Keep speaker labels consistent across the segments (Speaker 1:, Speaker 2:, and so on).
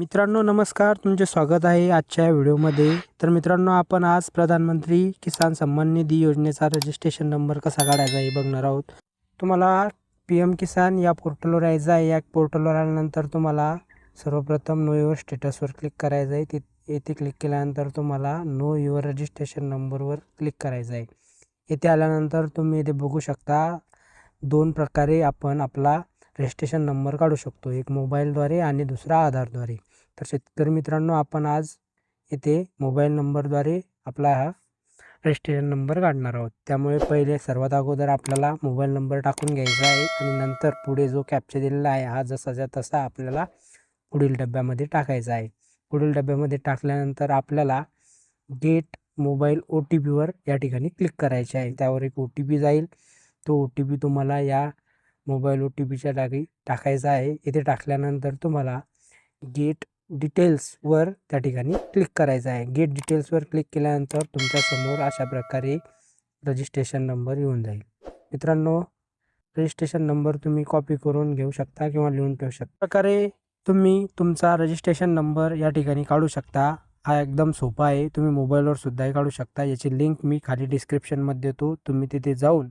Speaker 1: मित्रांनो नमस्कार. तुमचे स्वागत आहे आजच्या या व्हिडिओमध्ये. तर मित्रांनो आपण आज प्रधानमंत्री किसान सन्मान निधी योजनेचा रजिस्ट्रेशन नंबर कसा काढायचा हे बघणार आहोत. तुम्हाला पी एम किसान या पोर्टलवर यायचं आहे. या पोर्टलवर आल्यानंतर तुम्हाला सर्वप्रथम नो युअर स्टेटसवर क्लिक करायचं आहे. ति येथे क्लिक केल्यानंतर तुम्हाला नो युअर रजिस्ट्रेशन नंबरवर क्लिक करायचं आहे. येथे आल्यानंतर तुम्ही येथे बघू शकता दोन प्रकारे आपण आपला रजिस्ट्रेशन नंबर काढू शकतो. एक मोबाईलद्वारे आणि दुसरा आधारद्वारे. तर शेतकरी मित्रांनो आपण आज येथे मोबाईल नंबरद्वारे आपला हा रजिस्ट्रेशन नंबर काढणार आहोत. त्यामुळे पहिले सर्वात अगोदर आपल्याला मोबाईल नंबर टाकून घ्यायचा आहे आणि नंतर पुढे जो कॅप्चर दिलेला आहे हा जसाच्या तसा आपल्याला पुढील डब्यामध्ये टाकायचा आहे. पुढील डब्यामध्ये टाकल्यानंतर आपल्याला गेट मोबाईल ओ टी पीवर या ठिकाणी क्लिक करायचे आहे. त्यावर एक ओ टी पी जाईल. तो ओ टी पी तुम्हाला या मोबाईल ओ टी पीच्या जागी टाकायचा आहे. इथे टाकल्यानंतर तुम्हाला गेट डिटेल्सवर त्या ठिकाणी क्लिक करायचं आहे. गेट डिटेल्सवर क्लिक केल्यानंतर तुमच्यासमोर अशा प्रकारे रजिस्ट्रेशन नंबर येऊन जाईल. मित्रांनो रजिस्ट्रेशन नंबर तुम्ही कॉपी करून घेऊ शकता किंवा लिहून ठेवू शकता. प्रकारे तुम्ही तुमचा रजिस्ट्रेशन नंबर या ठिकाणी काढू शकता. हा एकदम सोपा आहे. तुम्ही मोबाईलवर सुद्धाही काढू शकता. याची लिंक मी खाली डिस्क्रिप्शनमध्ये देतो. तुम्ही तिथे जाऊन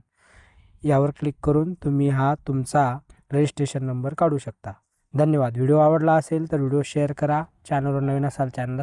Speaker 1: यावर क्लिक करून तुम्ही हा तुमचा रजिस्ट्रेशन नंबर काढू शकता. धन्यवाद. व्हिडिओ आवडला असेल तर व्हिडिओ शेअर करा. चॅनलवर नवीन असाल चॅनलला